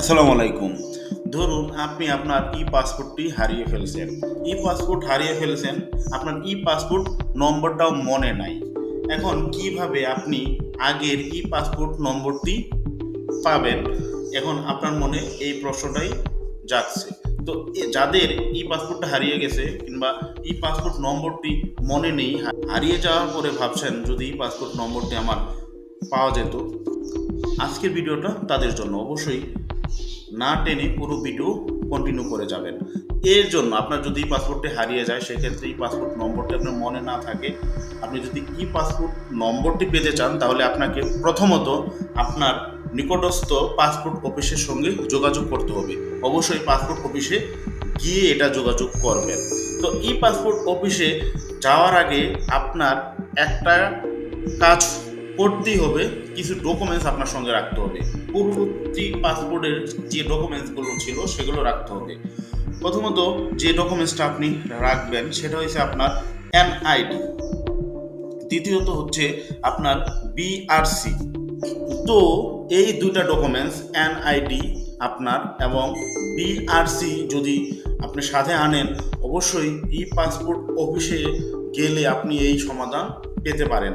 আসসালামু আলাইকুম। ধরুন আপনি আপনার ই পাসপোর্টটি হারিয়ে ফেলছেন। ই পাসপোর্ট হারিয়ে ফেলেছেন, আপনার ই পাসপোর্ট নম্বরটাও মনে নাই। এখন কীভাবে আপনি আগের ই পাসপোর্ট নম্বরটি পাবেন? এখন আপনার মনে এই প্রশ্নটাই যাচ্ছে। তো যাদের ই পাসপোর্টটা হারিয়ে গেছে কিংবা ই পাসপোর্ট নম্বরটি মনে নেই হারিয়ে যাওয়ার পরে ভাবছেন যদি ই পাসপোর্ট নম্বরটি আমার পাওয়া যেত, আজকের ভিডিওটা তাদের জন্য। অবশ্যই না টেনে পুরো ভিডিও কন্টিনিউ করে যাবেন। এর জন্য আপনার যদি পাসপোর্টটি হারিয়ে যায়, সেক্ষেত্রে এই পাসপোর্ট নম্বরটি আপনার মনে না থাকে। আপনি যদি ই পাসপোর্ট নম্বরটি পেতে চান, তাহলে আপনাকে প্রথমত আপনার নিকটস্থ পাসপোর্ট অফিসের সঙ্গে যোগাযোগ করতে হবে। অবশ্যই পাসপোর্ট অফিসে গিয়ে এটা যোগাযোগ করবেন। তো ই পাসপোর্ট অফিসে যাওয়ার আগে আপনার একটা কাজ করতেই হবে, কিছু ডকুমেন্টস আপনার সঙ্গে রাখতে হবে। পূর্ববর্তী পাসপোর্টের যে ডকুমেন্টসগুলো ছিল, সেগুলো রাখতে হবে। প্রথমত যে ডকুমেন্টসটা আপনি রাখবেন, সেটা হচ্ছে আপনার এনআইডি দ্বিতীয়ত হচ্ছে আপনার বিআরসি তো এই দুইটা ডকুমেন্টস এনআইডি আপনার এবং বিআরসি যদি আপনি সাথে আনেন, অবশ্যই ই পাসপোর্ট অফিসে গেলে আপনি এই সমাধান পেতে পারেন।